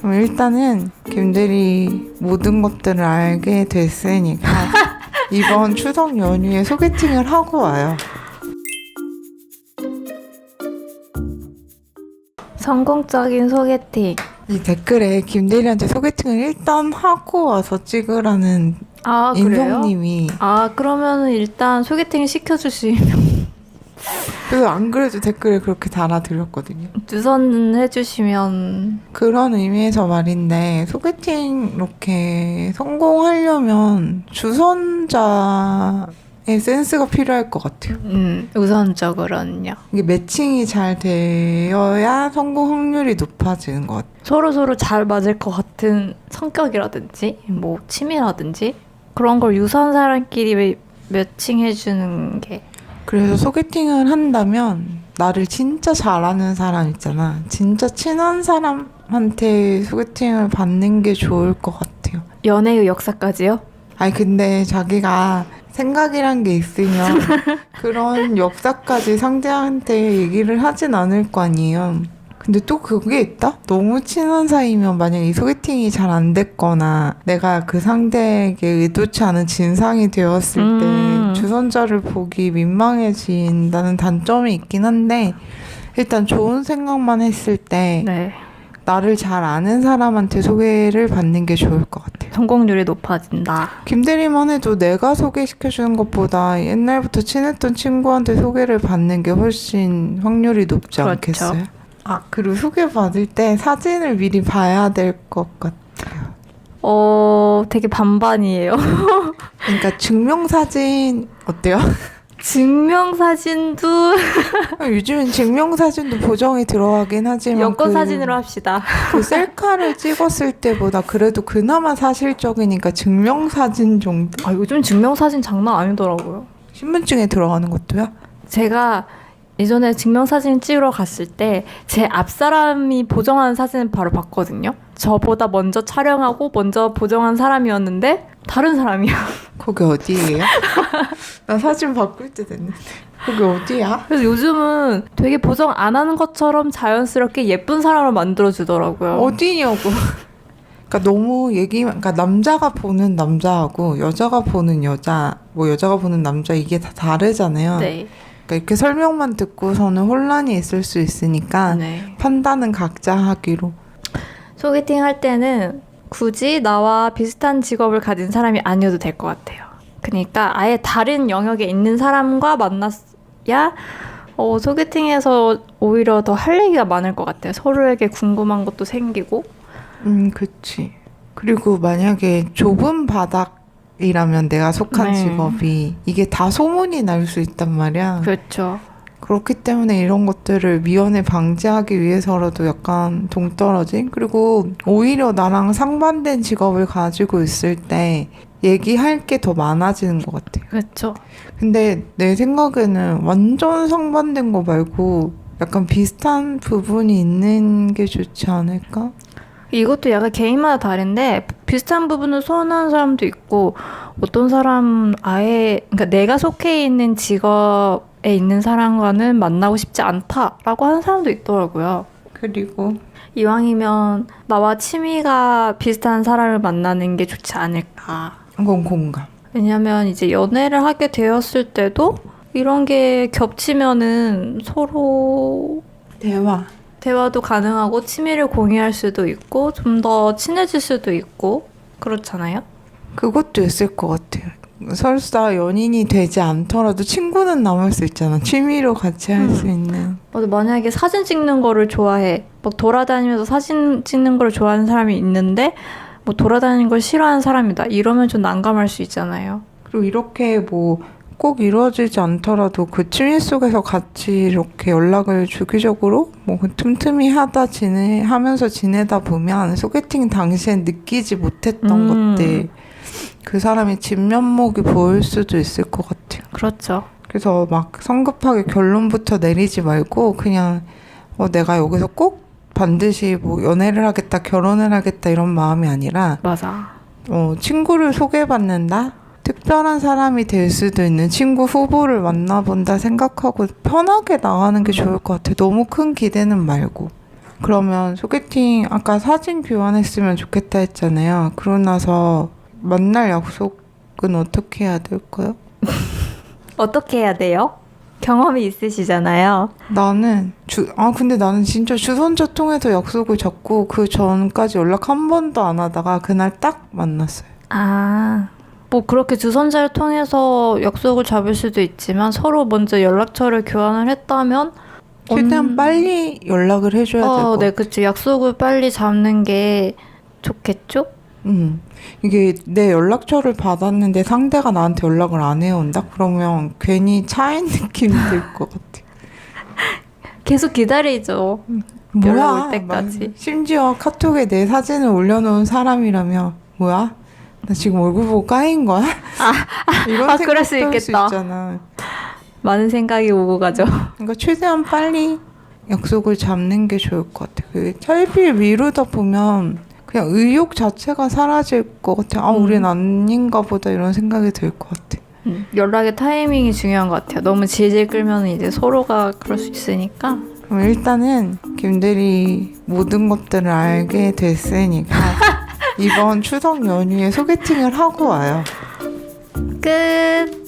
그럼 일단은 김대리 모든 것들을 알게 됐으니까 이번 추석 연휴에 소개팅을 하고 와요. 성공적인 소개팅. 이 댓글에 김대리한테 소개팅을 일단 하고 와서 찍으라는 아 그래요? 인성님이 아 그러면은 일단 소개팅 시켜주시면 그래서 안 그래도 댓글에 그렇게 달아드렸거든요. 주선 해주시면 그런 의미에서 말인데 소개팅 이렇게 성공하려면 주선자의 센스가 필요할 것 같아요. 음 우선적으로는요. 이게 매칭이 잘 되어야 성공 확률이 높아지는 것 같아요. 서로 서로 잘 맞을 것 같은 성격이라든지 뭐 취미라든지 그런 걸 유사한 사람끼리 매- 매칭해주는 게 그래서 소개팅을 한다면 나를 진짜 잘 아는 사람 있잖아. 진짜 친한 사람한테 소개팅을 받는 게 좋을 것 같아요. 연애의 역사까지요? 아니 근데 자기가 생각이란 게 있으면 그런 역사까지 상대한테 얘기를 하진 않을 거 아니에요. 근데 또 그게 있다? 너무 친한 사이면 만약 이 소개팅이 잘 안 됐거나 내가 그 상대에게 의도치 않은 진상이 되었을 음. 때 주선자를 보기 민망해진다는 단점이 있긴 한데 일단 좋은 생각만 했을 때 네. 나를 잘 아는 사람한테 소개를 받는 게 좋을 것 같아요. 성공률이 높아진다. 김대리만 해도 내가 소개시켜주는 것보다 옛날부터 친했던 친구한테 소개를 받는 게 훨씬 확률이 높지 그렇죠. 않겠어요? 아, 그리고 소개받을 때 사진을 미리 봐야 될 것 같아요. 어 되게 반반이에요. 그러니까 증명사진 어때요? 증명사진도 요즘엔 증명사진도 보정이 들어가긴 하지만 여권 그- 사진으로 합시다. 그 셀카를 찍었을 때보다 그래도 그나마 사실적이니까 증명사진 정도? 아 요즘 증명사진 장난 아니더라고요. 신분증에 들어가는 것도요? 제가 예전에 증명사진 찍으러 갔을 때 제 앞사람이 보정한 사진을 바로 봤거든요. 저보다 먼저 촬영하고 먼저 보정한 사람이었는데 다른 사람이야. 거기 어디예요? 나 사진 바꿀 때 됐는데. 거기 어디야? 그래서 요즘은 되게 보정 안 하는 것처럼 자연스럽게 예쁜 사람을 만들어주더라고요. 어디냐고. 그러니까 너무 얘기, 그러니까 남자가 보는 남자하고 여자가 보는 여자, 뭐 여자가 보는 남자 이게 다 다르잖아요. 네. 그러니까 이렇게 설명만 듣고서는 혼란이 있을 수 있으니까 네. 판단은 각자 하기로. 소개팅 할 때는 굳이 나와 비슷한 직업을 가진 사람이 아니어도 될 것 같아요. 그러니까 아예 다른 영역에 있는 사람과 만났야 어, 소개팅에서 오히려 더 할 얘기가 많을 것 같아요. 서로에게 궁금한 것도 생기고. 음, 그치. 그리고 만약에 좁은 바닥이라면 내가 속한 네. 직업이 이게 다 소문이 날 수 있단 말이야. 그렇죠. 그렇기 때문에 이런 것들을 미연에 방지하기 위해서라도 약간 동떨어진 그리고 오히려 나랑 상반된 직업을 가지고 있을 때 얘기할 게 더 많아지는 것 같아요. 그렇죠. 근데 내 생각에는 완전 상반된 거 말고 약간 비슷한 부분이 있는 게 좋지 않을까? 이것도 약간 개인마다 다른데 비슷한 부분을 소원하는 사람도 있고 어떤 사람 아예 그러니까 내가 속해 있는 직업에 있는 사람과는 만나고 싶지 않다라고 하는 사람도 있더라고요. 그리고 이왕이면 나와 취미가 비슷한 사람을 만나는 게 좋지 않을까. 그건 공감. 왜냐면 이제 연애를 하게 되었을 때도 이런 게 겹치면은 서로 대화. 대화도 가능하고 취미를 공유할 수도 있고 좀 더 친해질 수도 있고 그렇잖아요. 그것도 있을 것 같아요. 설사 연인이 되지 않더라도 친구는 남을 수 있잖아. 취미로 같이 할 수 있는. 어, 만약에 사진 찍는 거를 좋아해. 막 돌아다니면서 사진 찍는 걸 좋아하는 사람이 있는데 뭐 돌아다니는 걸 싫어하는 사람이다. 이러면 좀 난감할 수 있잖아요. 그리고 이렇게 뭐 꼭 이루어지지 않더라도 그 취미 속에서 같이 이렇게 연락을 주기적으로 뭐그 틈틈이 하다 지내 하면서 지내다 보면 소개팅 당시엔 느끼지 못했던 음. 것들 그 사람의 진면목이 보일 수도 있을 것 같아요. 그렇죠. 그래서 막 성급하게 결론부터 내리지 말고 그냥 어, 내가 여기서 꼭 반드시 뭐 연애를 하겠다 결혼을 하겠다 이런 마음이 아니라 맞아. 어, 친구를 소개받는다? 특별한 사람이 될 수도 있는 친구 후보를 만나본다 생각하고 편하게 나가는 게 좋을 것 같아. 너무 큰 기대는 말고. 그러면 소개팅 아까 사진 교환했으면 좋겠다 했잖아요. 그러고 나서 만날 약속은 어떻게 해야 될까요? 어떻게 해야 돼요? 경험이 있으시잖아요. 나는 주, 아 근데 나는 진짜 주선자 통해서 약속을 잡고 그 전까지 연락 한 번도 안 하다가 그날 딱 만났어요. 아, 뭐 그렇게 주선자를 통해서 약속을 잡을 수도 있지만 서로 먼저 연락처를 교환을 했다면 최대한 음. 빨리 연락을 해줘야 될 어, 것 네, 같아. 그쵸. 약속을 빨리 잡는 게 좋겠죠? 음. 이게 내 연락처를 받았는데 상대가 나한테 연락을 안 해온다? 그러면 괜히 차인 느낌이 들 것 같아. 계속 기다리죠. 뭐야? 연락 올 때까지. 막 심지어 카톡에 내 사진을 올려놓은 사람이라면 뭐야? 나 지금 얼굴 보고 까인 거야? 이런 아, 생각도 그럴 수할 있겠다. 있잖아. 많은 생각이 오고 가죠. 그러니까 최대한 빨리 약속을 잡는 게 좋을 것 같아. 그 차일피일 미루다 보면 그냥 의욕 자체가 사라질 것 같아. 아, 음. 우린 아닌가 보다 이런 생각이 들 것 같아. 음, 연락의 타이밍이 중요한 것 같아요. 너무 질질 끌면 이제 서로가 그럴 수 있으니까. 그럼 일단은 김대리 모든 것들을 알게 됐으니까 이번 추석 연휴에 소개팅을 하고 와요. 끝!